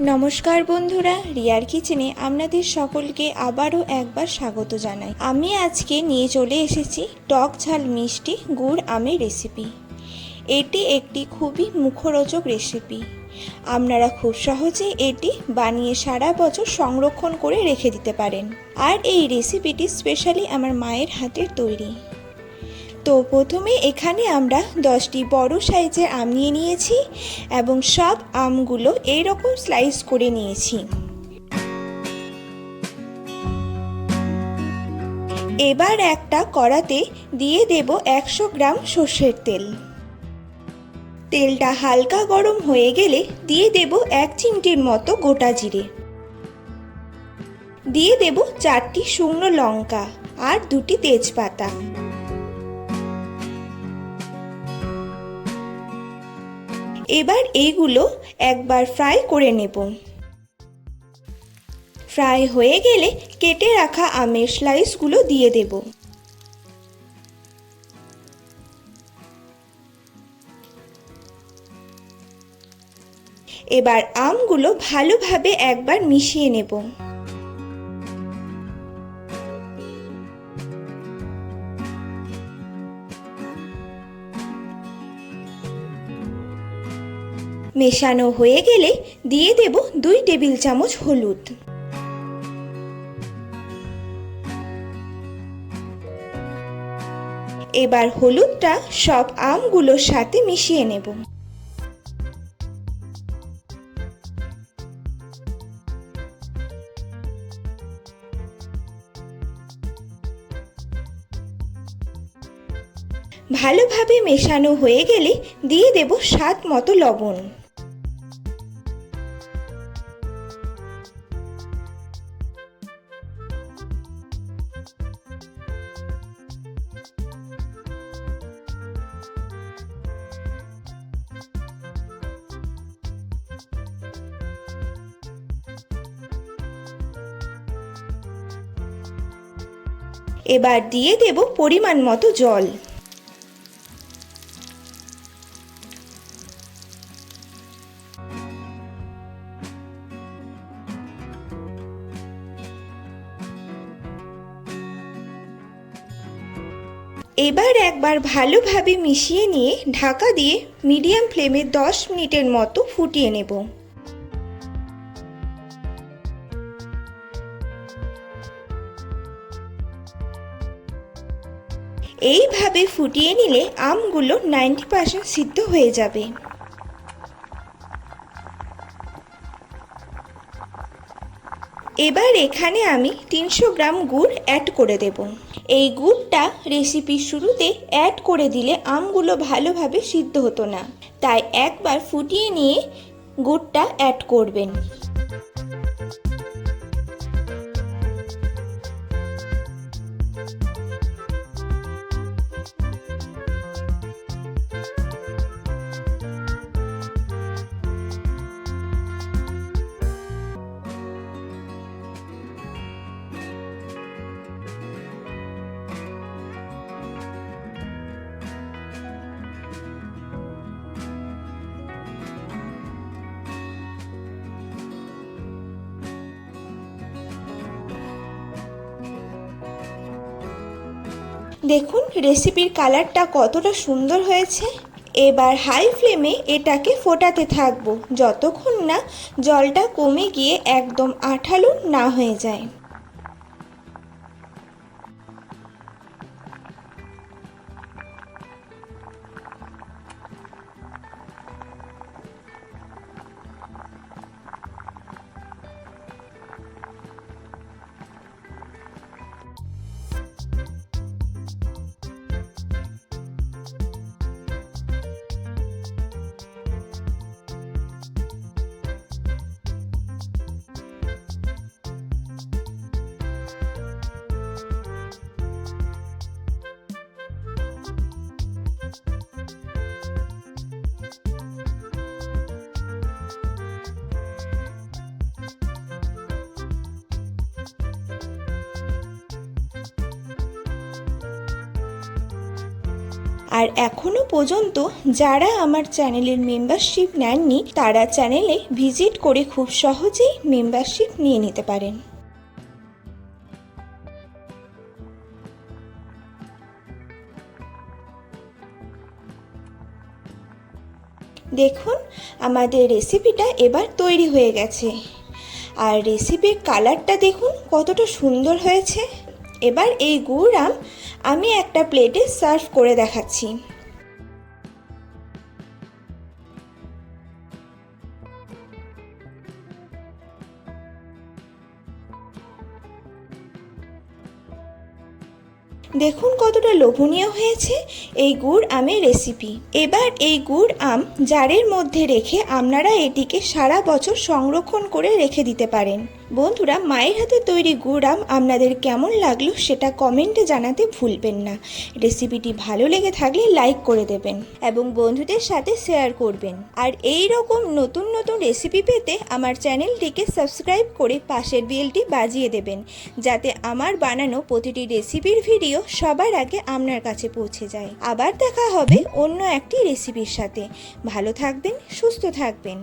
নমস্কার বন্ধুরা, রিয়ার কিচেনে আপনাদের সকলকে আবারও একবার স্বাগত জানাই। আমি আজকে নিয়ে চলে এসেছি টক ঝাল মিষ্টি গুড় আমের রেসিপি এটি একটি খুবই মুখরোচক রেসিপি আপনারা খুব সহজে এটি বানিয়ে সারা বছর সংরক্ষণ করে রেখে দিতে পারেন। আর এই রেসিপিটি স্পেশালি আমার মায়ের হাতের তৈরি। তো প্রথমে এখানে আমরা দশটি বড় সাইজের আম নিয়ে নিয়েছি এবং সব আমগুলো এইরকম স্লাইস করে নিয়েছি। এবার একটা কড়াতে দিয়ে দেব একশো গ্রাম সর্ষের তেল। তেলটা হালকা গরম হয়ে গেলে দিয়ে দেব এক চিমটির মতো গোটা জিরে। দিয়ে দেব চারটি শুকনো লঙ্কা আর দুটি তেজপাতা। এবার এইগুলো একবার ফ্রাই করে নেব। ফ্রাই হয়ে গেলে কেটে রাখা আমের স্লাইসগুলো দিয়ে দেব। এবার আমগুলো ভালোভাবে একবার মিশিয়ে নেব। মেশানো হয়ে গেলে দিয়ে দেব দুই টেবিল চামচ হলুদ। এবার হলুদটা সব আমগুলোর সাথে মিশিয়ে নেব। ভালোভাবে মেশানো হয়ে গেলে দিয়ে দেব স্বাদ মতো লবণ। এবার দিয়ে দেব পরিমাণ মতো জল। এবার একবার ভালোভাবে মিশিয়ে নিয়ে ঢাকা দিয়ে মিডিয়াম ফ্লেমে দশ মিনিটের মতো ফুটিয়ে নেব। এইভাবে ফুটিয়ে নিলে আমগুলো নাইনটি পার্সেন্ট সিদ্ধ হয়ে যাবে। এবার এখানে আমি তিনশো গ্রাম গুড় অ্যাড করে দেব। এই গুড়টা রেসিপির শুরুতে অ্যাড করে দিলে আমগুলো ভালোভাবে সিদ্ধ হতো না। তাই একবার ফুটিয়ে নিয়ে গুড়টা অ্যাড করবেন। দেখুন রেসিপির কালারটা কতটা সুন্দর হয়েছে। এবার হাই ফ্লেমে এটাকে ফোটাতে থাকব। যতক্ষণ না জলটা কমে গিয়ে একদম আঠালো না হয়ে যায়। আর এখনও পর্যন্ত যারা আমার চ্যানেলের মেম্বারশিপ নেননি, তারা চ্যানেলে ভিজিট করে খুব সহজেই মেম্বারশিপ নিয়ে নিতে পারেন। দেখুন, আমাদের রেসিপিটা এবার তৈরি হয়ে গেছে। আর রেসিপির কালারটা দেখুন কতটা সুন্দর হয়েছে। এবার এই গুড় আম আমি একটা প্লেটে সার্ভ করে দেখাচ্ছি। দেখুন কতটা লোভনীয় হয়েছে এই গুড় আমের রেসিপি এবার এই গুড় আম জারের মধ্যে রেখে আপনারা এটিকে সারা বছর সংরক্ষণ করে রেখে দিতে পারেন। বন্ধুরা, মায়ের হাতে তৈরি গুড় আম আপনাদের কেমন লাগল সেটা কমেন্টে জানাতে ভুলবেন না। রেসিপিটি ভালো লেগে থাকলে লাইক করে দেবেন এবং বন্ধুদের সাথে শেয়ার করবেন। আর এই রকম নতুন নতুন রেসিপি পেতে আমার চ্যানেলটিকে সাবস্ক্রাইব করে পাশের বেলটি বাজিয়ে দেবেন, যাতে আমার বানানো প্রতিটি রেসিপির ভিডিও সবার আগে আপনার কাছে পৌঁছে যায়। আবার দেখা হবে অন্য একটি রেসিপির সাথে। ভালো থাকবেন, সুস্থ থাকবেন।